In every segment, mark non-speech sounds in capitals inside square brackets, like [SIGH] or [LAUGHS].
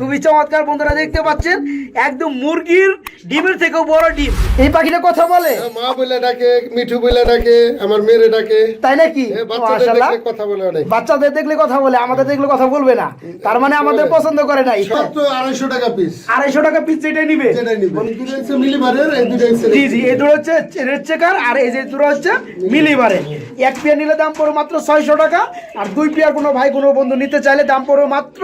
খুবই চমৎকার বন্ধুরা দেখতে পাচ্ছেন একদম মুরগির ডিমের থেকেও বড় ডিম। এই পাখিটা কথা বলে? মা বলে ডাকে মিঠু বলে ডাকে আমার মেরে ডাকে। তাই নাকি? বাচ্চাদের দেখলে কথা বলে অনেক। বাচ্চাদের দেখলে কথা বলে আমাদের দেখলে কথা বলবে না। তার মানে আমাদের পছন্দ করে নাই আড়াইশো টাকা পিস আড়াইশো টাকা পিস এটাই নিবে। যেটাই নিবে। দুটো হচ্ছে মিলিবারের এই দুটো হচ্ছে জি জি এই দুটো হচ্ছে রেড চেকার আর এই যে দুটো হচ্ছে মিলিবারে এক পেয়ার নিলে দাম পড়বে মাত্র ছয়শো টাকা আর দুই পেয়ার কোনো ভাই কোনো বন্ধু নিতে চাইলে দাম পড়বে মাত্র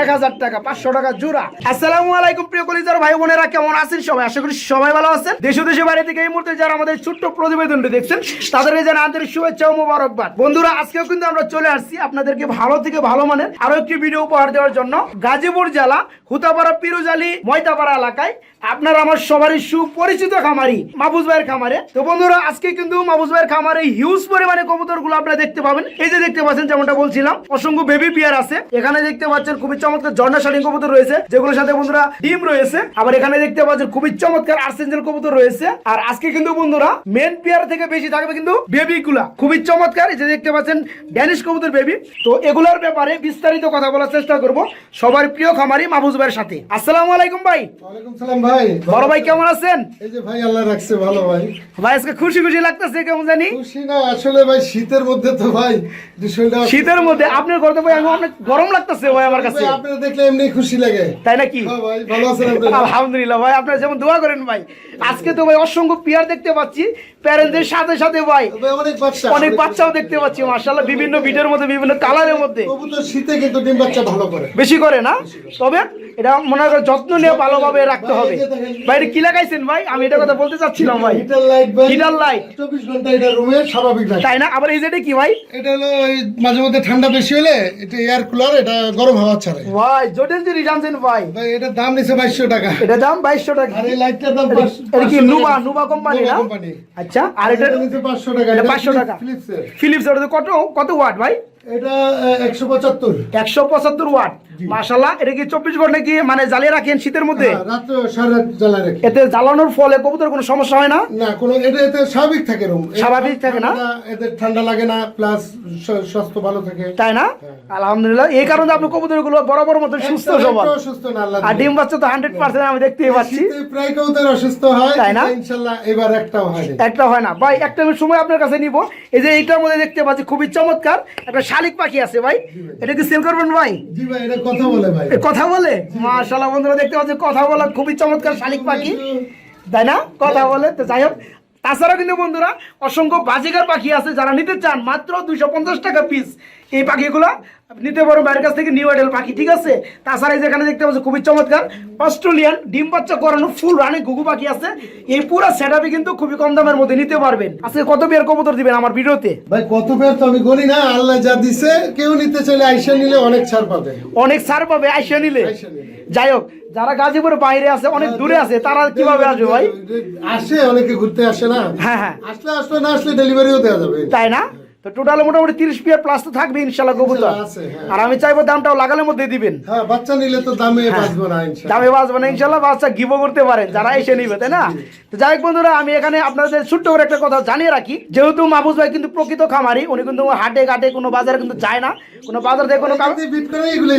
এক হাজার টাকা পাঁচশো টাকা জোড়া। আসসালামু আলাইকুম প্রিয় কলিজার ভাই বোনেরা, কেমন আছেন সবাই? আশা করি সবাই ভালো আছেন। দেশ ও দেশের বাইরে থেকে এই মুহূর্তে যারা আমাদের ছোট্ট প্রতিবেদনটি দেখছেন তাদেরকে জানা আন্তরিক শুভেচ্ছা ও মোবারকবাদ। বন্ধুরা, আজকেও কিন্তু আমরা চলে আসছি আপনাদেরকে ভালো থেকে ভালো মানের আরও একটি ভিডিও উপহার দেওয়ার জন্য। গাজীপুর জেলা, হুতাপাড়া, পিরুজালি, ময়তাপাড়া এলাকায়। আপনার আমার সবারই সুপরিচিত খামারি মাহবুজ ভাইয়ের খামারে। তো বন্ধুরা, আজকে কিন্তু মাহবুজ ভাইয়ের খামারে হিউজ পরিমাণে কবুতরগুলো আপনারা দেখতে পাবেন। এই যে দেখতে পাচ্ছেন, যেমনটা বলছিলাম, অসংখ্য বেবি পিয়ার আছে। এখানে দেখতে পাচ্ছেন, খুবই চমৎকার ঝর্ণা শাড়ি কবুতর রয়েছে যেগুলোর সাথে বন্ধুরা ডিম রয়েছে। আবার এখানে দেখতে পাচ্ছেন খুবই চমৎকার আর্সেঞ্জেল কবুতর রয়েছে। আর আজকে কিন্তু বন্ধুরা মেন পিয়ার থেকে বেশি থাকবে কিন্তু বেবি গুলা। খুবই চমৎকার যে দেখতে পাচ্ছেন ড্যানিশ কবুতর বেবি তো এগুলোর ব্যাপারে বিস্তারিত কথা বলার চেষ্টা করব সবার প্রিয় খামারি মাহবুজ ভাইয়ের সাথে। আসসালামু আলাইকুম ভাই। ওয়ালাইকুম সালাম ভাই। বড় ভাই কেমন আছেন? এই যে ভাই আল্লাহ রাখছে ভালো ভাই। ভাই আজকে খুশি খুশি লাগতেছে কেমন জানি? খুশি না আসলে ভাই শীতের মধ্যে তো ভাই শীতের মধ্যে আপনার ঘরে ভাই এখন অনেক গরম লাগতেছে ভাই আমার কাছে। আপনি দেখলে এমনি খুশি লাগে। তাই নাকি? হ্যাঁ ভাই ভালো আছেন আপনি? আলহামদুলিল্লাহ ভাই আপনারা যেমন দোয়া করেন ভাই। আজকে তো ভাই অসংখ্য পেয়ার দেখতে পাচ্ছি প্যারেন্টদের সাথে সাথে ভাই। ভাই, অনেক বাচ্চাও দেখতে পাচ্ছি মার্শাল্লাহ বিভিন্ন বিটের মধ্যে বিভিন্ন কালারের মধ্যে। শীতে কিন্তু ডিম বাচ্চা ভালো করে। বেশি করে না? তবে এটা মনে করো যত্ন নিয়ে ভালোভাবে রাখতে হবে। ভাই এটা কি লাগাইছেন ভাই? আমি এটা কথা বলতে চাচ্ছিলাম ভাই। হিটার লাইট হিটার লাইট চব্বিশ ঘণ্টা এটা রুমে স্বাভাবিক তাই না? আবার এই যেটা কি ভাই? এটা হলো মাঝে মধ্যে ঠান্ডা বেশি হলে এটা এয়ার কুলার এটা গরম হাওয়া ছাড়ে। ভাই জটিল জানছেন ভাই। দাম নিচ্ছে বাইশশো টাকা। এটা দাম বাইশশো টাকা। আর এই লাইটটার দাম এটা- এটা কি নুবা নুবা কোম্পানি না? আচ্ছা আর এটা পাঁচশো টাকা এটা 500 টাকা। ফিলিপস ফিলিপস কত কত ওয়াট ভাই? এটা একশো পঁচাত্তর। একশো পঁচাত্তর ওয়াট মাশাল্লাহ এটা কি চব্বিশ ঘণ্টা কি মানে জ্বালিয়ে রাখেন শীতের মধ্যে? রেখে। এতে জ্বালানোর ফলে কবুতর কোনো সমস্যা হয় না? না কোনো এটা এতে স্বাভাবিক থাকে রুম। স্বাভাবিক থাকে না? এদের ঠান্ডা লাগে না প্লাস স্বাস্থ্য ভালো থাকে। তাই না? আলহামদুলিল্লাহ এই কারণে আপনি কবুতরগুলো বরাবর মতো সুস্থ একটা- সুস্থ না আর ডিম বাচ্চা তো হান্ড্রেড পার্সেন্ট আমি দেখতেই পাচ্ছি। প্রায় কবুতর অসুস্থ হয় তাই না? ইনশাল্লাহ এবার একটাও হয়নি একটা হয় না। ভাই একটা আমি সময় আপনার কাছে নিব। এই যে এইটার মধ্যে দেখতে পাচ্ছি খুবই চমৎকার একটা শালিক পাখি আছে ভাই। এটা কি সেল করবেন ভাই? জি ভাই এটা কথা বলে ভাই। কথা বলে? বন্ধুরা, দেখতে পাচ্ছি কথা বলা খুবই চমৎকার শালিক পাখি। তাই না? কথা বলে, তো যাই হোক। তাছাড়া কিন্তু বন্ধুরা, অসংখ্য বাজিকার পাখি আছে যারা নিতে চান মাত্র দুইশো পঞ্চাশ টাকা পিস এই পাখিগুলো নিতে পারো বাইরের কাছ থেকে নিউ আইডেল পাখি ঠিক আছে? তাছাড়া এই যেখানে দেখতে পাচ্ছি খুবই চমৎকার। অস্ট্রেলিয়ান ডিম বাচ্চা করানো ফুল রানে ঘুঘু পাখি আছে। এই পুরো সেট কিন্তু খুবই কম দামের মধ্যে নিতে পারবেন। আজকে কত বিয়ার কবুতর দিবেন আমার ভিডিওতে? ভাই কত পেয়ার তো আমি গনি না আল্লাহ যা দিছে কেউ নিতে চাইলে আইসা নিলে অনেক ছাড় পাবে। অনেক ছাড় পাবে আইসা নিলে। যাই হোক যারা গাজীপুরের বাইরে আছে অনেক দূরে আছে তারা কীভাবে আসবে ভাই? আসে অনেকে ঘুরতে আসে না। হ্যাঁ হ্যাঁ। আসলে আসলে না আসলে ডেলিভারিও দেওয়া যাবে। তাই না? তো টোটাল মোটামুটি তিরিশ পিয়ার প্লাস তো থাকবে ইনশাল্লাহ কবুতর হ্যাঁ। আর আমি চাইব দামটাও লাগালের মধ্যে দিবেন। হ্যাঁ বাচ্চা নিলে তো দামে বাঁচবো না ইনশাল্লাহ। দামে বাঁচবে না ইনশাল্লাহ বাচ্চা গিভও করতে পারেন যারা এসে নিবে তাই না? তো যাই হোক বন্ধুরা আমি এখানে আপনাদের ছোট্ট করে একটা কথা জানিয়ে রাখি। যেহেতু মাহবুজ ভাই কিন্তু প্রকৃত খামারি উনি কিন্তু হাটে ঘাটে কোনো বাজারে কিন্তু যায় না কোনো বাজার থেকে কোনো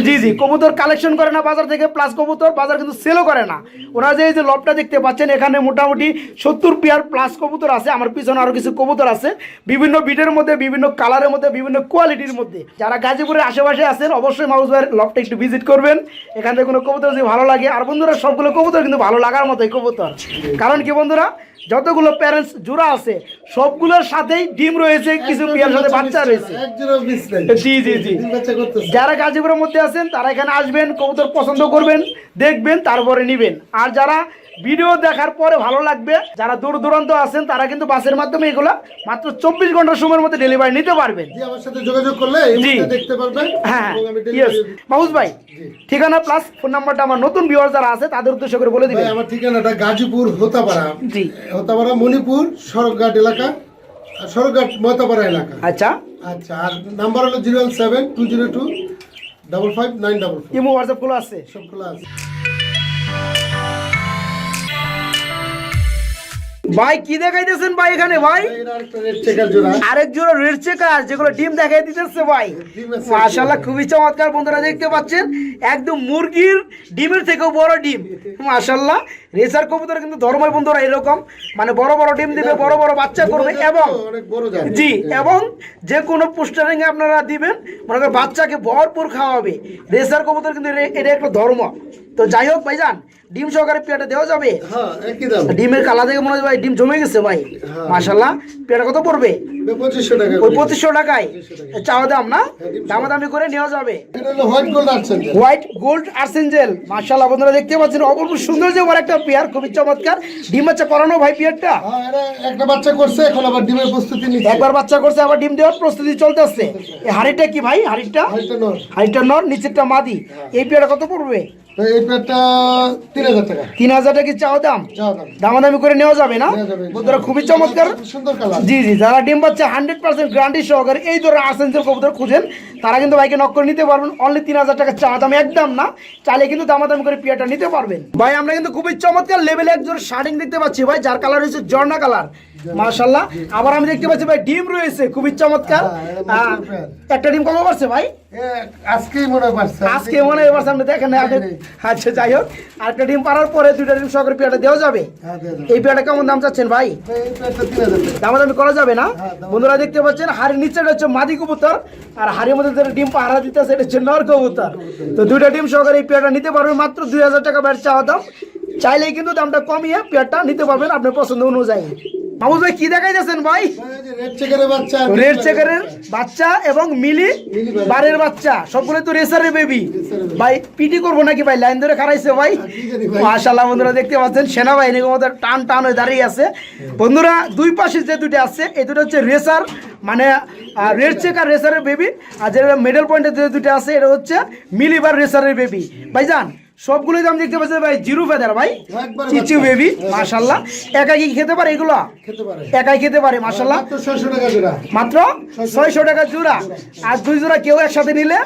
জি জি কবুতর কালেকশন করে না বাজার থেকে প্লাস কবুতর বাজার কিন্তু সেলও করে না। ওনারা যে এই যে লবটা দেখতে পাচ্ছেন এখানে মোটামুটি সত্তর পিয়ার প্লাস কবুতর আছে আমার পিছনে আরও কিছু কবুতর আছে। বিভিন্ন বিটের মধ্যে বিভিন্ন কালারের মধ্যে বিভিন্ন কোয়ালিটির মধ্যে। যারা গাজীপুরের আশেপাশে আছেন অবশ্যই মাউস ভাইয়ের একটু ভিজিট করবেন। এখান থেকে কোনো কবুতর যদি ভালো লাগে আর বন্ধুরা সবগুলো কবুতর কিন্তু ভালো লাগার মতোই কবুতর। কারণ কি বন্ধুরা যতগুলো প্যারেন্টস জোড়া আছে সবগুলোর সাথেই ডিম রয়েছে কিছু পিয়ার সাথে বাচ্চা রয়েছে। জি জি জি। যারা গাজীপুরের মধ্যে আছেন তারা এখানে আসবেন কবুতর পছন্দ করবেন দেখবেন তারপরে নিবেন। আর যারা ভিডিও দেখার পরে ভালো লাগবে। যারা দূর দূরান্ত আছেন তারা কিন্তু বাসের মাধ্যমে এগুলো মাত্র চব্বিশ ঘণ্টার সময়ের মধ্যে ডেলিভারি নিতে পারবেন। আমার সাথে যোগাযোগ করলে দেখতে পারবেন হ্যাঁ delivery- মাহুজ ভাই ঠিকানা প্লাস ফোন নাম্বারটা আমার নতুন ভিউয়ার যারা আছে তাদের উদ্দেশ্য করে বলে দিবেন। আমার ঠিকানাটা গাজীপুর হোতাপাড়া। জি। হোতাপাড়া মণিপুর সড়কঘাট এলাকা সড়কঘাট মতাপাড়া এলাকা। আচ্ছা। আচ্ছা আর নাম্বার হলো zero seven two zero two double five nine double Imo হোয়াটসঅ্যাপগুলো আছে? সবগুলো আছে। ভাই কি দেখাইতেছেন ভাই এখানে ভাই? আরেক জোড়া রেড চেকার যেগুলো ডিম দেখাই দিতেছে ভাই। মাশাআল্লাহ খুবই চমৎকার বন্ধুরা দেখতে পাচ্ছেন। একদম মুরগির ডিমের থেকেও বড় ডিম। মাশাআল্লাহ রেসার কবুতর কিন্তু ধর্মের বন্ধুরা এরকম। মানে বড় বড় ডিম দিবে বড় বড় বাচ্চা করবে এবং জি এবং যে কোনো পোস্টারিং আপনারা দিবেন মনে করেন বাচ্চাকে ভরপুর খাওয়াবে। রেসার কবুতর কিন্তু এটা একটা ধর্ম। তো যাই হোক ভাইজান ডিম সহকারে পেটে দেওয়া যাবে। হ্যাঁ ডিমের কালা দেখে মনে হয় ভাই ডিম জমে গেছে ভাই। মাসাল্লাহ মাশাল্লাহ পেটে কত পড়বে? পঁচিশশো টাকা ওই পঁচিশশো টাকায়? চাওয়া দাম না? দামা দামি করে নেওয়া যাবে। হোয়াইট গোল্ড আসছেন হোয়াইট গোল্ড আর্সেঞ্জেল মাশাল্লাহ বন্ধুরা দেখতে পাচ্ছেন অপূর্ব সুন্দর যে বড় একটা পেয়ার খুবই চমৎকার। ডিম বাচ্চা করানো ভাই পেয়ারটা? হ্যাঁ একটা বাচ্চা করছে এখন আবার ডিমের প্রস্তুতি নিচ্ছে। একবার বাচ্চা করছে আবার ডিম দেওয়ার প্রস্তুতি চলতেছে এই হাড়িটা কি ভাই? হাড়িটা? হাড়িটা নর। নিচেরটা মাদি। এই পেয়ারটা কত পড়বে? এই তিন হাজার টাকা। তিন হাজার টাকা কি চাওয়া দাম? দাম। দামাদামি করে নেওয়া যাবে না? বন্ধুরা খুবই চমৎকার। সুন্দর কালার। জি জি যারা ডিম বাচ্চা হান্ড্রেড পার্সেন্ট গ্যারান্টি সহকারে এই ধরনের আসেন্সের কবুতর খুঁজেন। তারা কিন্তু বাইকে নক করে নিতে পারবেন। অনলি তিন হাজার টাকা চা দাম একদম না। চালে কিন্তু দামাদাম করে পিয়াটা নিতে পারবেন। ভাই, আমরা কিন্তু খুবই চমৎকার লেভেলে একজন শার্টিং দেখতে পাচ্ছি ভাই, যার কালার হচ্ছে জর্না কালার মাশাল্লাহ আবার আমি দেখতে পাচ্ছি ভাই ডিম রয়েছে খুবই চমৎকার। হ্যাঁ। একটা ডিম কমে পারছে ভাই? আজকেই মনে হয় পারছে আজকে মনে হয় এবার সামনে দেখেন আচ্ছা যাই হোক আরেকটা ডিম পারার পরে দুইটা ডিম সহকারে পিয়াটা দেওয়া যাবে। হ্যাঁ। এই পিয়াটা কেমন দাম চাচ্ছেন ভাই? টাকা। দামাদামি করা যাবে না? হ্যাঁ, বন্ধুরা দেখতে পাচ্ছেন হাড়ির নিচে হচ্ছে মাদি কবুতর আর হাড়ির মধ্যে যেটা ডিম পাহারা দিতেছে এটা হচ্ছে নর কবুতর। তো দুইটা ডিম সহকারে এই পেয়ারটা নিতে পারবেন মাত্র দুই হাজার টাকা ব্যাট চাওয়া দাম। চাইলেই কিন্তু দামটা কমিয়ে পেয়ারটা নিতে পারবেন আপনার পছন্দ অনুযায়ী। মামুদ ভাই কি দেখাইতেছেন ভাই? রেড চেকারের বাচ্চা এবং মিলি মিলি বারের। বাচ্চা। সবগুলো তো রেসারের বেবি ভাই, পিটি করব নাকি ভাই? লাইন ধরে খারাইছে ভাই। মাশাল্লাহ বন্ধুরা, দেখতে পাচ্ছেন, সেনাবাহিনীর মধ্যে টান টান হয়ে দাঁড়িয়ে আছে। বন্ধুরা, দুই পাশে যে দুটো আছে, এই দুটো হচ্ছে রেসার মানে রেড চেক আর রেসারের বেবি আর যেটা মিডল পয়েন্টে যে দুটো আছে, এটা হচ্ছে মিলিবার রেসারের বেবি ভাইজান সবগুলোই দাম দেখতে পাচ্ছেন ভাই জিরো ফেদার ভাই। চিচু বেবি মাশাল্লাহ একাই কি খেতে পারে এগুলো? একাই খেতে পারে মাশাল্লাহ মাত্র ছয়শো টাকা জোড়া। আর দুই জোড়া কেউ একসাথে নিলে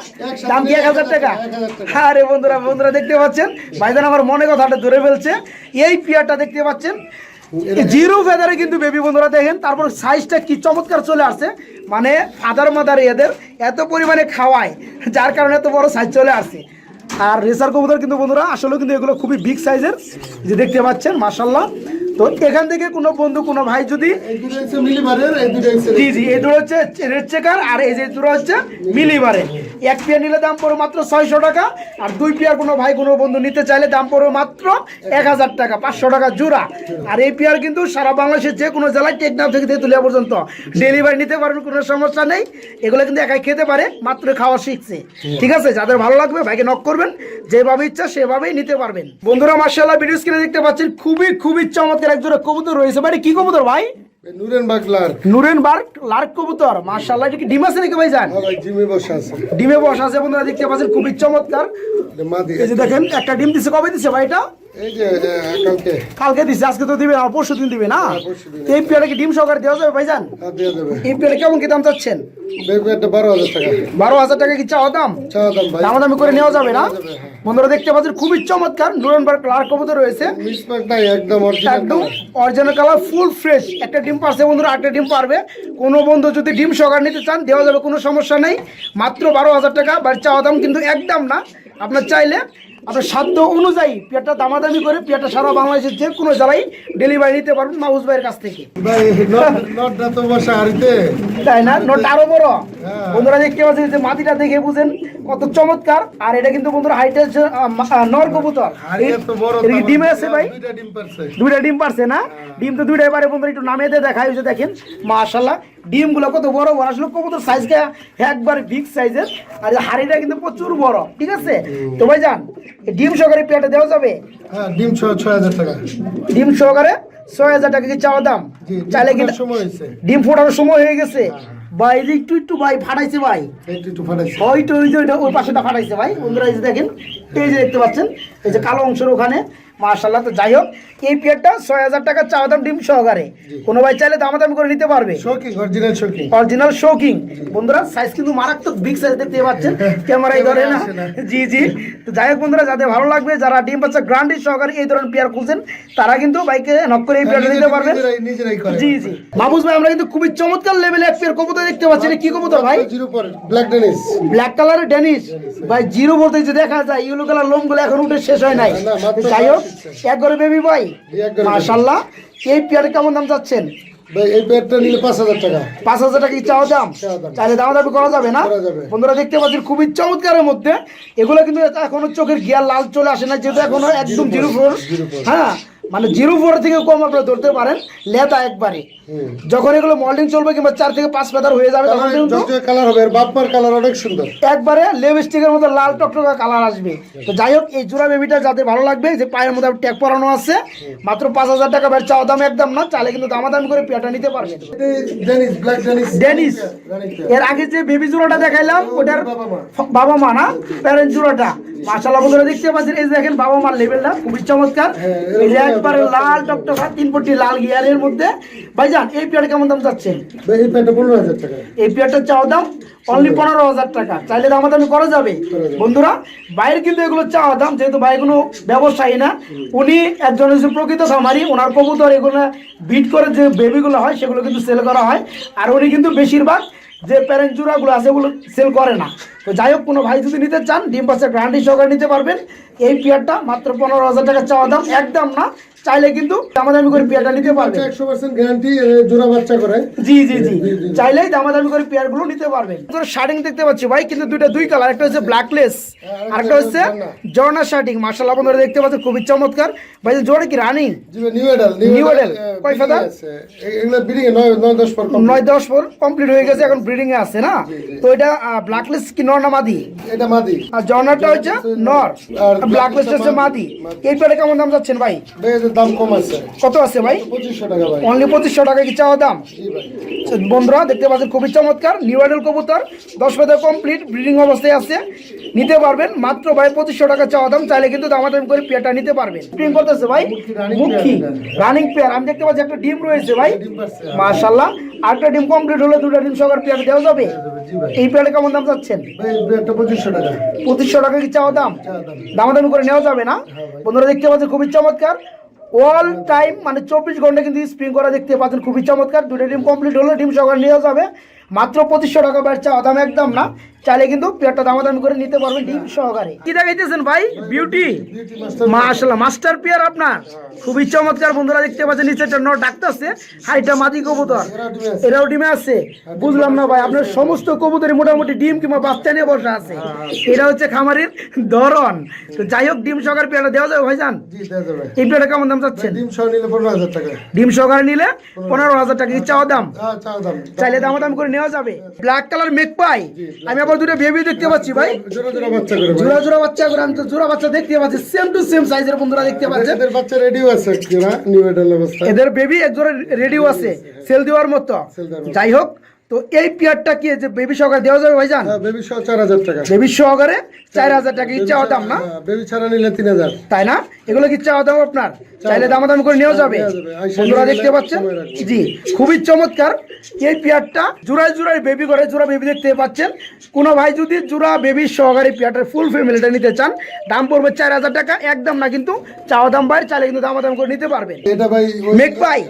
দাম কি এক হাজার টাকা? 1000 টাকা। আরে বন্ধুরা বন্ধুরা দেখতে পাচ্ছেন? ভাইজান আমার মনে কথাটা ধরে ফেলছে। এই পিয়ারটা দেখতে পাচ্ছেন? জিরো ফেদারে কিন্তু বেবি বন্ধুরা দেখেন তারপর সাইজটা কি চমৎকার চলে আসছে। মানে ফাদার মাদার এদের এত পরিমাণে খাওয়ায় যার কারণে এত বড় সাইজ চলে আসছে। আর রেসার কবুতর কিন্তু বন্ধুরা আসলে কিন্তু এগুলো খুবই বিগ সাইজের যে দেখতে পাচ্ছেন মাসাল্লাহ তো এখান থেকে কোনো বন্ধু কোনো ভাই যদি জি জি এই দুটো হচ্ছে রেড চেকার আর এই যে দুটো হচ্ছে মিলিবারে এক পেয়ার নিলে দাম পড়বে মাত্র ছয়শো টাকা আর দুই পেয়ার কোনো ভাই কোনো বন্ধু নিতে চাইলে দাম পড়বে মাত্র এক হাজার টাকা পাঁচশো টাকা জোড়া। আর এই পেয়ার কিন্তু সারা বাংলাদেশের যে কোনো জেলায় টেকনাফ থেকে তেঁতুলিয়া পর্যন্ত। ডেলিভারি নিতে পারবেন কোনো সমস্যা নেই। এগুলো কিন্তু একাই খেতে পারে মাত্র খাওয়া শিখছে। ঠিক আছে যাদের ভালো লাগবে ভাইকে নক করবেন যেভাবে ইচ্ছা সেভাবেই নিতে পারবেন। বন্ধুরা মার্শাল্লাহ ভিডিও স্ক্রিনে দেখতে পাচ্ছেন খুবই খুবই চমৎকার এক জোড়া কবুতর রয়েছে। এটা কি কবুতর ভাই? নুরেন বাগলার নুরেন লার্ক কবুতর। মার্শাল্লাহ এটা কি ডিম আছে নাকি ভাই জান? ভাই জিমে আছে। ডিমে বসা আছে বন্ধুরা দেখতে পাচ্ছেন খুবই চমৎকার। এটা মা দিয়ে এই যে দেখেন একটা ডিম দিছে কবে দিছে ভাই এটা? এই যে কালকে। কালকে দিছে আজকে তো দিবে না পরশু দিন দিবে না? হ্যাঁ, পরশুদিন। এই পেয়ারে কি ডিম সহকারে দেওয়া যাবে এই পেয়ারে কেমন কি দাম চাচ্ছেন? বারো হাজার টাকা। বারো হাজার টাকা কি চাওয়া দাম? চাওয়া দাম ভাই। দামাদামি করে নেওয়া যাবে না? হ্যাঁ। বন্ধুরা দেখতে পাচ্ছেন খুবই চমৎকার। নুরেন বার্গ লার্ক কবুতর রয়েছে। একদম অরিজিনাল একদম অরিজিনাল কালার ফুল ফ্রেশ একটা ডিম পারছে বন্ধুরা একটা ডিম পারবে। কোনো বন্ধু যদি ডিম সহকার নিতে চান দেওয়া যাবে কোনো সমস্যা নেই। মাত্র বারো হাজার টাকা বাড়ির চাওয়া দাম কিন্তু একদম না। আপনার চাইলে আপনার সাধ্য অনুযায়ী পেয়ারটা দামাদামি করে পেয়ারটা সারা বাংলাদেশের যে কোনো জেলায় ডেলিভারি নিতে পারবেন মাহুস ভাইয়ের কাছ থেকে। নটটা তাই না? নোট আরও বড়। হ্যাঁ। বন্ধুরা দেখতে পাচ্ছেন যে মাটিটা দেখে বুঝেন কত চমৎকার। আর এটা কিন্তু বন্ধুরা হাইটের নর কবুতর। তো ডিমে আছে ভাই? দুইটা ডিম পারছে। না? ডিম তো দুইটা এবারে বন্ধুরা একটু নামিয়ে দিয়ে দেখাই হয়েছে দেখেন মাশাল্লাহ ডিমগুলো কত বড় বড়। আসলে কবুতর সাইজটা একবার বিগ সাইজের আর হাড়িটা কিন্তু প্রচুর বড় ঠিক আছে? তো ভাই যান ডিম সহকারে পেটে দেওয়া যাবে? হ্যাঁ ডিম ছয় হাজার টাকা। ডিম সহকারে ছয় হাজার টাকা কি চাওয়া দাম? চাইলে কিন্তু ডিম ফোটানোর সময় হয়ে গেছে। ভাই যে একটু একটু ভাই ফাটাইছে ভাই। একটু একটু ফাটাইছে। ওই যে ওই পাশেটা ফাটাইছে ভাই। বন্ধুরা এই যে দেখেন এই যে দেখতে পাচ্ছেন এই যে কালো অংশের ওখানে। মাশাল্লাহ তো যাই হোক এই পেয়ারটা ছয় হাজার টাকা চাওয়া দাম ডিম সহকারে। কোনো ভাই চাইলে দামাদামি করে নিতে পারবে। Shocking original shocking original shocking বন্ধুরা সাইজ কিন্তু মারাত্মক বিগ সাইজ দেখতে পাচ্ছেন। [LAUGHS] ক্যামেরায় ধরে না। [LAUGHS] জি জি। তো যাই হোক বন্ধুরা যাদের ভালো লাগবে যারা ডিম বাচ্চা গ্রান্ডি সহকারে এই ধরনের পেয়ার খুঁজছেন তারা কিন্তু বাইকে নক করে এই পেয়ারটা নিতে করে। জি জি। মাহবুজ ভাই আমরা কিন্তু খুবই চমৎকার লেভেলে এক পেয়ার কবুতর দেখতে পাচ্ছি। এটা কি কবুতর ভাই? জিরো পর ব্ল্যাক ডেনিস ব্ল্যাক কালারের ডেনিস ভাই জিরো বলতে যে দেখা যায় ইয়েলো কালার লোমগুলো এখন উঠে শেষ হয় নাই। যাই হোক। এক গরু বেবি ঘরে মাশাল্লাহ এই পেয়ারে কেমন দাম চাচ্ছেন? এই নিলে পাঁচ হাজার টাকা। পাঁচ হাজার টাকা কি চাওয়া দাম? চাওয়া দাম। চাইলে দাম দাবি করা যাবে না? বন্ধুরা দেখতে পাচ্ছেন খুবই চমৎকারের মধ্যে। এগুলো কিন্তু এখনও চোখের গিয়ার লাল চলে আসে না যেহেতু এখনও একদম জিরো ফোর। হ্যাঁ মানে জিরো ফোর থেকে কম আপনারা ধরতে পারেন লেতা একবারে। যখন এগুলো মল্ডিং চলবে কিংবা চার থেকে পাঁচ পেতার হয়ে যাবে তখন কালার হবে কালার অনেক সুন্দর। একবারে লিপস্টিকের মতো লাল টকটকা কালার আসবে। তো যাই হোক এই জোড়া বেবিটা যাতে ভালো লাগবে যে পায়ের মধ্যে ট্যাগ পরানো আছে মাত্র পাঁচ হাজার টাকা বের চাওয়া দাম একদম না চালে কিন্তু দামাদামি করে পেয়াটা নিতে পারবে। ডেনিস এর আগে যে বেবি জোড়াটা দেখাইলাম ওটার বাবা মা। ফ- বাবা মা না প্যারেন্ট জোড়াটা। মাশাআল্লাহ বন্ধুরা দেখতে পাচ্ছেন এই দেখেন বাবা মার লেভেলটা খুবই চমৎকার। হ্যাঁ, এই একবারে লাল টকটকা তিন পট্টি লাল গিয়ারের মধ্যে। ভাইজান এই পেয়ার কেমন দাম যাচ্ছে এই প্যাডটা পনেরো হাজার টাকা। এই পেয়ারটার চাওয়া দাম অনলি পনেরো হাজার টাকা। চাইলে দাম দামি করা যাবে। বন্ধুরা কিন্তু এগুলো চাওয়া দাম যেহেতু ভাই কোনো ব্যবসায়ী না উনি একজন হচ্ছে প্রকৃত খামারি ওনার কবুতর এগুলো বিট করে যে বেবিগুলো হয় সেগুলো কিন্তু সেল করা হয়। আর উনি কিন্তু বেশিরভাগ যে প্যারেন্ট জুড়াগুলো আছে ওগুলো সেল করে না। তো যাই হোক কোনো ভাই যদি নিতে চান ডিম পাশে গ্রান্ডি সহকারে নিতে পারবেন। এই পেয়ারটা মাত্র পনেরো হাজার টাকা চাওয়া দাম একদম না। চাইলে কিন্তু দামাদামি করে পেয়ারটা নিতে পারবেন। একশো পার্সেন্ট গ্যারান্টি জোড়া বাচ্চা করে। জি জি জি। চাইলেই দামাদামি করে পেয়ারগুলো নিতে পারবেন। তোর শার্টিং দেখতে পাচ্ছি ভাই কিন্তু দুইটা দুই কালার একটা হচ্ছে ব্ল্যাকলেস আর একটা হচ্ছে জর্না শার্টিং মার্শাল বন্ধুরা দেখতে পাচ্ছেন খুবই চমৎকার। ভাই জোড়া কি running new Adel New Adel, কয়? এগুলো বিডিং এ নয় নয় দশ পর নয় দশ পর কমপ্লিট হয়ে গেছে এখন ব্রিডিং এ আছে না? তো এটা ব্ল্যাকলেস কি নর মাদি। এটা মাদি। আর হচ্ছে নর। আর ব্ল্যাকলেস হচ্ছে মাদি। এই পেয়ারে কেমন দাম যাচ্ছেন ভাই? দাম কম আছে। কত আছে ভাই? পঁচিশশো টাকা ভাই। অনলি পঁচিশশো টাকা কি চাওয়া দাম? বন্ধুরা দেখতে পাচ্ছেন খুবই চমৎকার। নিউ আইডল কবুতর। দশ পেতে কমপ্লিট ব্রিডিং অবস্থায় আছে। নিতে পারবেন। মাত্র ভাই পঁচিশশো টাকা চাওয়া দাম। চাইলে কিন্তু দামাদাম করে পেয়ারটা নিতে পারবেন। করতেছে ভাই। মুখী রানিং পেয়ার আমি দেখতে পাচ্ছি একটা ডিম রয়েছে ভাই। মাশাল্লাহ আরেকটা ডিম কমপ্লিট হলে দুটো ডিম সবার পেয়ার দেওয়া যাবে। এই পেয়ারে কেমন দাম চাচ্ছেন? পঁচিশশো টাকা। পঁচিশশো টাকা কি চাওয়া দাম? দামাদামি করে নেওয়া যাবে না? বন্ধুরা দেখতে পাচ্ছেন খুবই চমৎকার। অল টাইম মানে চব্বিশ ঘণ্টা কিন্তু স্প্রিং করা দেখতে পাচ্ছেন খুবই চমৎকার। দুটো ডিম কমপ্লিট হলো ডিম সকালে নেওয়া যাবে। মাত্র পঁচিশশো টাকা ব্যাট চাওয়া দাম একদম না। চাইলে কিন্তু পেয়ারটা দামাদামি করে নিতে পারবেন ডিম সহকারে। কি দেখাইতেছেন ভাই? বিউটি বিউটি মাস্টার মাশাল্লাহ মাস্টার পেয়ার আপনার। খুবই চমৎকার বন্ধুরা দেখতে পাচ্ছেন নিচেটা নট ডাকতেছে। হাইটা মাদি কবুতর। এরাও ডিমে আছে। বুঝলাম না ভাই আপনার সমস্ত কবুতরে মোটামুটি ডিম কিংবা বাচ্চা নিয়ে বসে আছে। এটা হচ্ছে খামারির ধরন। তো যাই হোক ডিম সহকারে পেয়ারটা দেওয়া যাবে ভাইজান? জি দেওয়া যাবে। এই পেয়ারটা কেমন দাম চাচ্ছেন? ডিম সহ নিলে পনেরো হাজার টাকা। ডিম সহকারে নিলে পনেরো হাজার টাকা। ইচ্ছা দাম? হ্যাঁ দাম। চাইলে দাম দাম করে নেওয়া যাবে। ব্ল্যাক কালার মেক পাই। আমি আবার দুটো বেবি দেখতে পাচ্ছি ভাই। জোড়া জোড়া বাচ্চা করে জোড়া জোড়া বাচ্চা করে আমি তো জোড়া বাচ্চা দেখতে পাচ্ছি। সেম টু সেম সাইজের বন্ধুরা দেখতে পাচ্ছি এদের বাচ্চা রেডিও আছে জোড়া নিউ এডাল অবস্থা এদের বেবি এক জোড়া রেডিও আছে। সেল দেওয়ার মতো। যাই হোক তো এই পেয়ারটা কি যে বেবি সহকারে দেওয়া যাবে ভাইজান? হ্যাঁ বেবি সহ চার হাজার টাকা। বেবি সহকারে চার হাজার টাকা ইচ্ছা দাম না? বেবি ছাড়া নিলে তিন হাজার। তাই না? এগুলো কি চাওয়া দাম আপনার? চাইলে দামাদামি করে নেওয়া যাবে। বন্ধুরা দেখতে পাচ্ছেন? জি খুবই চমৎকার। এই পেয়ারটা জোড়ায় জোড়ায় বেবি করে জোড়া বেবি দেখতে পাচ্ছেন। কোনো ভাই যদি জোড়া বেবি সহকারে পেয়ারটার ফুল ফ্যামিলিটা নিতে চান দাম পড়বে চার হাজার টাকা। একদম না কিন্তু চাওয়া দাম বাইরে চাইলে কিন্তু দামাদাম করে নিতে পারবেন। এটা ভাই মেঘ ভাই।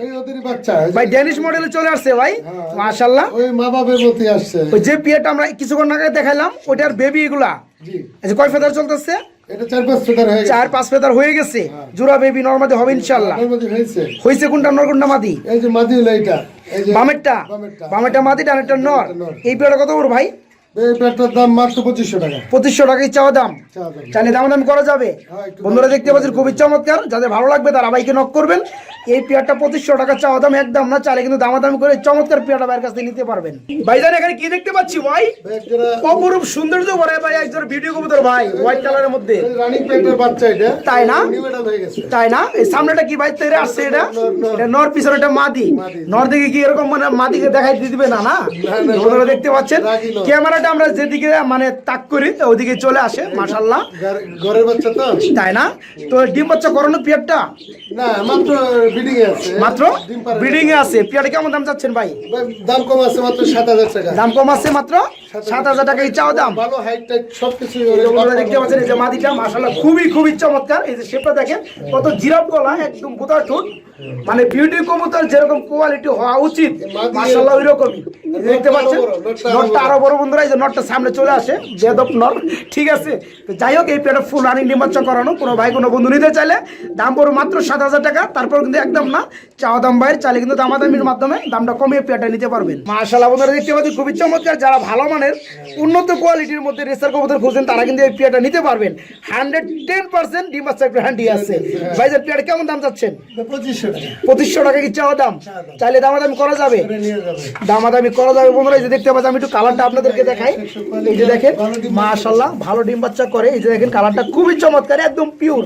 ভাই ড্যানিশ মডেলে চলে আসছে ভাই। মাশাল্লাহ ওই মা বাবার মতো আসছে। ওই যে পেয়ারটা আমরা কিছুক্ষণ আগে দেখালাম ওইটার বেবি এগুলা। জি। এই কয় ফেদার চলতেছে? এটা চার পাঁচ ফেদার হয়ে গেছে। চার পাঁচ ফেদার হয়ে গেছে। জোড়া বেবি নর্মাদি হবে ইনশাল্লাহ ওর হয়েছে। হয়েছে কোনটা নর কোনটা মাদি? এই যে মাদি হলো এইটা। এই যে বামেরটা? বামেরটা। বামেরটা মাদি ডানেরটা নর? নর। এই পেয়ারটা কত বড় ভাই? এই দাম মাত্র পঁচিশশো টাকা। পঁচিশশো টাকাই চাওয়া দাম। দাম। চাইলে দাম দাম করা যাবে। হ্যাঁ, বন্ধুরা দেখতে পাচ্ছেন খুবই চমৎকার। যাদের ভালো লাগবে তারা বাইকে নক করবেন। এই পেয়ারটা পঁচিশশো টাকা চাওয়া দাম একদম না চালে কিন্তু দামাদামি করে চমৎকার পেয়ারটা ভাইয়ের কাছ থেকে নিতে পারবেন। ভাইজান এখানে কি দেখতে পাচ্ছি ভাই? অপরূপ সৌন্দর্য বলে ভাই একজন ভিডিও কবুতর ভাই হোয়াইট কালারের মধ্যে। রানিং প্যান্টের বাচ্চা এটা। তাই না? তাই না? এই সামনেটা কি ভাই তৈরি আসছে এটা? নর, নর। এটা নর পিছনে এটা মাদি। নর দিকে কি এরকম মানে মাদিকে দেখাই দিবে না না? আপনারা দেখতে পাচ্ছেন। ক্যামেরাটা আমরা যেদিকে মানে তাক করি ওদিকে চলে আসে মাশাল্লাহ ঘর- ঘরের বাচ্চা তো? তাই না? তো ডিম বাচ্চা করানো পিয়ারটা? না মাত্র এ আছে। মাত্র। ব্রিডিং এ কেমন দাম চাচ্ছেন ভাই? দাম কম আছে মাত্র সাত হাজার টাকা। দাম কম আছে মাত্র চাও দাম? ভালো হাইট টাইট সবকিছু এই যে বন্ধুরা দেখতে পাচ্ছেন এই যে মাদিটা মাশাআল্লাহ খুবই খুবই চমৎকার। এই যে শেপটা দেখেন কত জিরাফ গলা একদম গোদা ঠোঁট। মানে বিউটি কবুতর যেরকম কোয়ালিটি হওয়া উচিত, মাশাআল্লাহ ওইরকমই। দেখতে পাচ্ছেন? নটটা আরও বড় বন্ধুরা, এই যে নটটা সামনে চলে আসে বেদপ নট ঠিক আছে? তো যাই হোক, এই পেটে ফুল রানিং ডিমাচ্চা করানো, কোনো ভাই, কোনো বন্ধু নিতে চাইলে দাম পড়ো মাত্র সাত হাজার টাকা, তারপর কিন্তু একদম না, চাওয়া দাম বাইরে, চাইলে কিন্তু দামাদামির মাধ্যমে দামটা কমিয়ে পেয়ারটা নিতে পারবেন। মাশাআল্লাহ, বন্ধুরা, দেখতে পাচ্ছেন, খুবই চমৎকার, যারা ভালো মানের, উন্নত কোয়ালিটির মধ্যে রেসার কবুতর খুঁজছেন, তারা কিন্তু এই পেয়ারটা নিতে পারবেন। হান্ড্রেড টেন পার্সেন্ট ডিমাচ্চা হ্যান্ডি আছে। ভাইজান পেয়ার কেমন দাম চাচ্ছেন? পঁচিশশো। পঁচিশশো টাকা কি চাওয়া দাম? চাইলে দামাদামি করা যাবে। দামাদামি করা যাবে বন্ধুরা এই যে দেখতে পাচ্ছি আমি একটু কালারটা আপনাদেরকে দেখাই। এই যে দেখেন মাশাল্লাহ ভালো ডিম বাচ্চা করে। এই যে দেখেন কালারটা খুবই চমৎকার একদম পিওর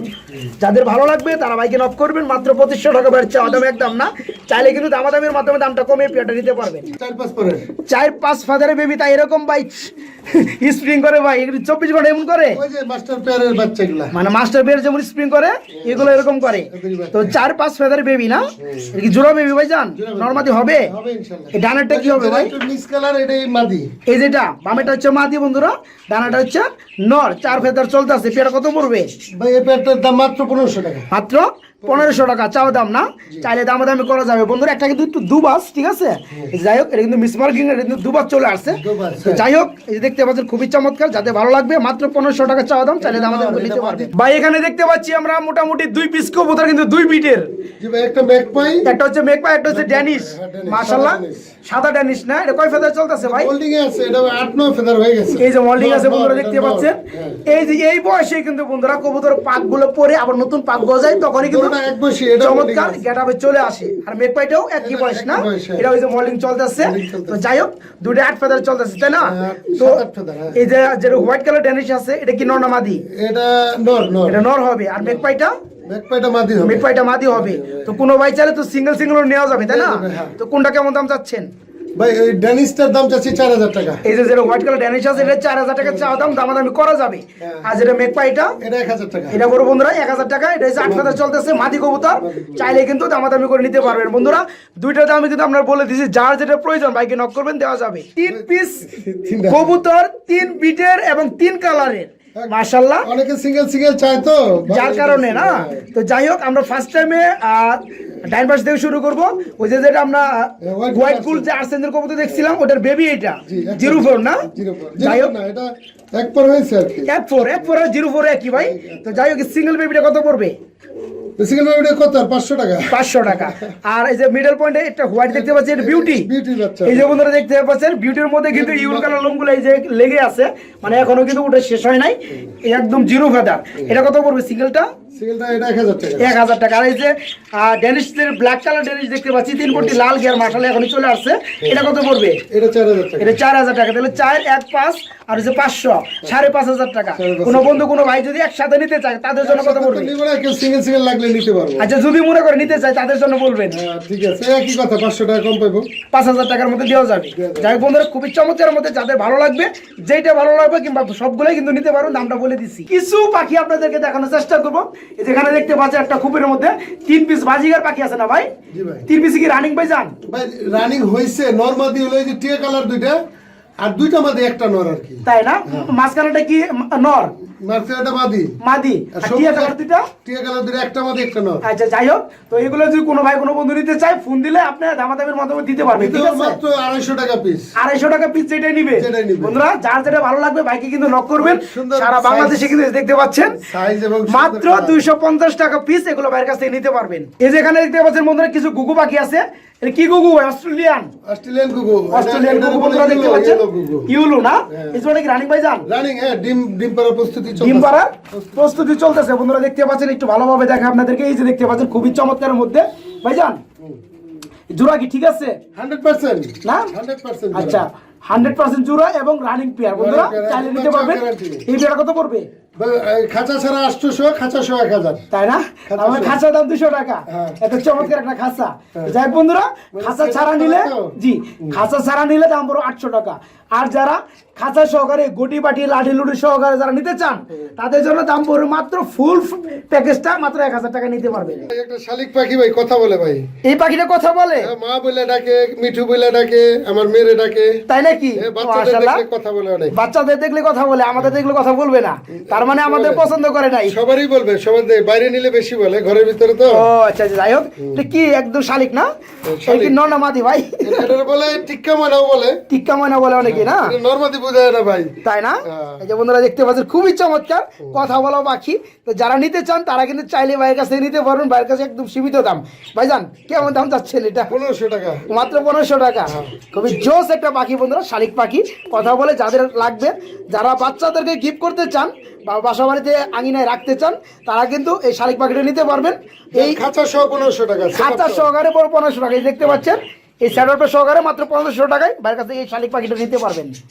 যাদের ভালো লাগবে তারা বাইকে নক করবেন মাত্র পঁচিশশো টাকা বেড়ে চাওয়া দাম একদম না। চাইলে কিন্তু দামাদামির মাধ্যমে দামটা কমিয়ে পেয়ারটা নিতে পারবেন। চার পাঁচ পরে। চার পাঁচ ফাদারে বেবি তাই এরকম বাইক স্প্রিং করে ভাই এগুলো চব্বিশ ঘণ্টা এমন করে? মানে মাস্টার বের যেমন স্প্রিং করে এগুলো এরকম করে। তো চার পাঁচ ফেদার বেবি না? কি জোড়া বেবি ভাই জান নরমাদি হবে? ডানারটা কি হবে ভাই? এই যেটা বামেটা হচ্ছে মাদি বন্ধুরা। ডানাটা হচ্ছে নর। চার ফেদার চলতে আছে পেয়ারা কত পড়বে? ভাই এই পেয়ারটার দাম মাত্র পনেরোশো টাকা। মাত্র পনেরোশো টাকা চাও দাম না? চাইলে দাম দামি করা যাবে। বন্ধুরা একটা কিন্তু একটু দুবাস ঠিক আছে? যাই হোক এটা কিন্তু মিসমার্কিং এটা কিন্তু দুবাস চলে আসছে। যাই হোক এই যে দেখতে পাচ্ছেন খুবই চমৎকার যাতে ভালো লাগবে মাত্র পনেরোশো টাকা চাওয়া দাম চাইলে দাম দামি নিতে পারবে। ভাই এখানে দেখতে পাচ্ছি আমরা মোটামুটি দুই পিস কবুতর কিন্তু দুই বিটের একটা হচ্ছে মেকপা একটা হচ্ছে ড্যানিশ হ্যাঁ, মাশাল্লাহ সাদা ড্যানিশ। না? এটা কয় ফেদার চলতেছে ভাই? হোল্ডিং আছে এটা আট নয় ফেদার হয়ে গেছে। এই যে মল্ডিং আছে বন্ধুরা দেখতে পাচ্ছেন? হ্যাঁ। এই যে এই বয়সে কিন্তু বন্ধুরা কবুতর পাকগুলো পরে আবার নতুন পাক গজায় তখনই কিন্তু দুটোটা এক বয়সী, এটা চমৎকার molding চলে আসে। আর মেকপাইটাও একই বয়স না? হ্যাঁ। এটা ওই যে মল্ডিং চলতেছে। তো যাই হোক দুটো আট ফেদার চলতেছে তাই না? হ্যাঁ, তো হ্যাঁ। এই যে যেটা হোয়াইট কালার ড্যানিশ আছে এটা কি নর না মাদি? এটা নর নর। এটা নর হবে। আর মেকপাইটা মাদি হবে। মেকপাইটা মাদি হবে। তো কোনো ভাই চাইলে তো সিঙ্গেল সিঙ্গেল নেওয়া যাবে তাই না। তো কোনটা কেমন দাম চাচ্ছেন? ভাই এই ড্যানিসটার দাম চাচ্ছি চার হাজার টাকা। এই যে যেটা হোয়াইট কালার ড্যানিশ আছে এটা চার হাজার টাকা চাওয়া দাম দামাদামি করা যাবে। হ্যাঁ। আর যেটা মেকপাইটা এটা এক হাজার টাকা। এটা বড় বন্ধুরা এক হাজার টাকা এটা আট হাজার চলতেছে মাদি কবুতর। চাইলে কিন্তু দামাদামি করে নিতে পারবেন। বন্ধুরা দুইটা দামে কিন্তু আমরা বলে দিছি যার যেটা প্রয়োজন বাইকে নক করবেন দেওয়া যাবে। তিন পিস। কবুতর তিন বিটের এবং তিন কালারের মাশাল্লাহ অনেকে সিঙ্গেল সিঙ্গেল চায় তো। যার কারণে না। তো যাই হোক আমরা ফার্স্ট টাইমে ডাইন পাশ থেকে শুরু করব। ওই যে যেটা আমরা হোয়াইট কুল যে আর্সেন্দের কবুতর দেখছিলাম ওটার বেবি এটা। জিরো ফোর না? Zero four. যাই হোক। এটা এক পর হয়েছে আর কি। এক ফোর এক ফোর আর জিরো ফোর একই ভাই। তো যাই হোক সিঙ্গেল বেবিটা কত পড়বে? সিঙ্গেল বেবিটা কত আর? পাঁচশো টাকা। পাঁচশো টাকা। আর এই যে মিডল পয়েন্টে একটা হোয়াইট দেখতে পাচ্ছেন বিউটি বিউটি বাচ্চা। এই যে বন্ধুরা দেখতে পাচ্ছেন বিউটির মধ্যে কিন্তু ইউল কালার লোমগুলো এই যে লেগে আছে। মানে এখনও কিন্তু ওটা শেষ হয় নাই। একদম জিরো ফেদার এটা কত পড়বে সিঙ্গেলটা সিঙ্গেলটা এটা এক হাজার টাকা। এক হাজার টাকা। আর এই যে ড্যানিশদের ব্ল্যাক কালার ড্যানিশ দেখতে পাচ্ছি তিন কোটি লাল গিয়ার মাসালে এখনই চলে আসছে। এটা কত পড়বে? এটা চার হাজার টাকা। এটা চার হাজার টাকা। তাহলে চার এক পাঁচ আর হচ্ছে পাঁচশো সাড়ে টাকা। কোনো বন্ধু কোনো ভাই যদি একসাথে নিতে চায় তাদের জন্য কত পড়বে? কেউ সিঙ্গেল সিঙ্গেল লাগলে নিতে পারব। আচ্ছা যদি মনে করে নিতে চায় তাদের জন্য বলবেন। হ্যাঁ ঠিক আছে একই কথা পাঁচশো টাকা কম পাইবো। পাঁচ হাজার টাকার মধ্যে দেওয়া যাবে। যাই বন্ধুরা খুবই চমৎকার মধ্যে যাদের ভালো লাগবে যেটা ভালো লাগবে কিংবা সবগুলোই কিন্তু নিতে পারো দামটা বলে দিচ্ছি কিছু পাখি আপনাদেরকে দেখানোর চেষ্টা করব। যেখানে দেখতে পাচ্ছি একটা খুপের মধ্যে তিন পিস বাজিগার পাখি আছে না ভাই? ভাই। তিন পিস কি রানিং পাই যান? ভাই রানিং হয়েছে নর্মাদি দিয়ে এই যে টিয়া কালার দুইটা আর দুইটা মধ্যে একটা নর আর কি। তাই না? মাঝখানেটা কি নর? মার্সেলটা মাদি মাদি। আর আর টিয়া কালার দুইটা? টিয়া কালার দুইটা একটা মাদি একটা নর। আচ্ছা যাই হোক তো এগুলো যদি কোনো ভাই কোনো বন্ধু নিতে চায় ফোন দিলে আপনি দামাদামের মাধ্যমে দিতে পারবেন ঠিক আছে? মাত্র টাকা পিস টাকা পিস যেটাই নিবে। যেটাই নিবে। বন্ধুরা যার যেটা ভালো লাগবে কিন্তু নক করবেন। সারা বাংলাদেশে কিন্তু দেখতে পাচ্ছেন। সাইজ এবং মাত্র দুইশো পঞ্চাশ টাকা পিস এগুলো বাইরের কাছ থেকে নিতে পারবেন। এই যে এখানে দেখতে পাচ্ছেন বন্ধুরা কিছু গুগু পাখি আছে। এটা কি গুগু অস্ট্রেলিয়ান। অস্ট্রেলিয়ান গুগু। অস্ট্রেলিয়ান গুগু বন্ধুরা দেখতে পাচ্ছেন? ইউলু না? হ্যাঁ। কি রানিং ভাই যান রানিং হ্যাঁ ডিম ডিম পাড়ার প্রস্তুতি ডিম পাড়ার প্রস্তুতি। চলতেছে। বন্ধুরা দেখতে পাচ্ছেন একটু ভালোভাবে দেখে আপনাদেরকে। এই যে দেখতে পাচ্ছেন খুবই চমৎকারের মধ্যে। ভাইজান জোড়া কি ঠিক আছে? Hundred percent. না? হান্ড্রেড পার্সেন্ট আচ্ছা হান্ড্রেড পার্সেন্ট জোড়া এবং রানিং পেয়ার বন্ধুরা একদম নিতে পারবেন। এই পেয়ার কত পড়বে? খাঁচা ছাড়া আটশোশো খাঁচা সহ এক হাজার। তাই না? আমার সহ। খাঁচা দাম দুশো টাকা। হ্যাঁ। এত চমৎকার একটা খাঁচা। যাই হোক বন্ধুরা খাঁচা ছাড়া নিলে জি খাঁচা ছাড়া নিলে দাম পড়ো আটশো টাকা। আর যারা খাঁচা সহকারে গুটি পাটি লাঠি লুটি সহকারে যারা নিতে চান তাদের জন্য দাম পড়বে মাত্র ফুল প্যাকেজটা মাত্র এক হাজার টাকা নিতে পারবে। একটা শালিক পাখি ভাই কথা বলে ভাই। এই পাখিটা কথা বলে? হ্যাঁ, মা বলে ডাকে মিঠু বলে ডাকে আমার মেরে ডাকে। তাই নাকি? দেখলে কথা বলে অনেক। বাচ্চাদের দেখলে কথা বলে আমাদের দেখলে কথা বলবে না। তার মানে আমাদের পছন্দ করে নাই। সবারই বলবে সবার বাইরে নিলে বেশি বলে ঘরের ভিতরে তো। ও আচ্ছা আচ্ছা, যাই হোক। এটা কি একদম শালিক না? শালিক। এই না মাদি ভাই? বলে টিক্কা মানাও বলে। টিক্কা ময়না বলে অনেকে না? নর্মাদি বোঝায় না ভাই। তাই না? হ্যাঁ। এই যে বন্ধুরা দেখতে পাচ্ছেন খুবই চমৎকার। কথা বলা পাখি। তো যারা নিতে চান তারা কিন্তু চাইলে ভাইয়ের কাছে নিতে পারবেন। ভাইয়ের কাছে একদম সীমিত দাম। ভাইজান কেমন দাম যাচ্ছেন এটা? পনেরোশো টাকা। মাত্র পনেরোশো টাকা। খুবই জোস একটা পাখি বন্ধুরা শালিক পাখি। কথা বলে যাদের লাগবে যারা বাচ্চাদেরকে গিফট করতে চান বা বাসা বাড়িতে আঙিনায় রাখতে চান তারা কিন্তু এই শালিক পাখিটা নিতে পারবেন। এই খাঁচা সহ পনেরোশো টাকা খাঁচা সহকারে বড় পনেরোশো টাকা। দেখতে পাচ্ছেন এই স্যাডোটা সহকারে মাত্র পনেরোশো টাকায় ভাইয়ের কাছে এই শালিক পাখিটা নিতে পারবেন।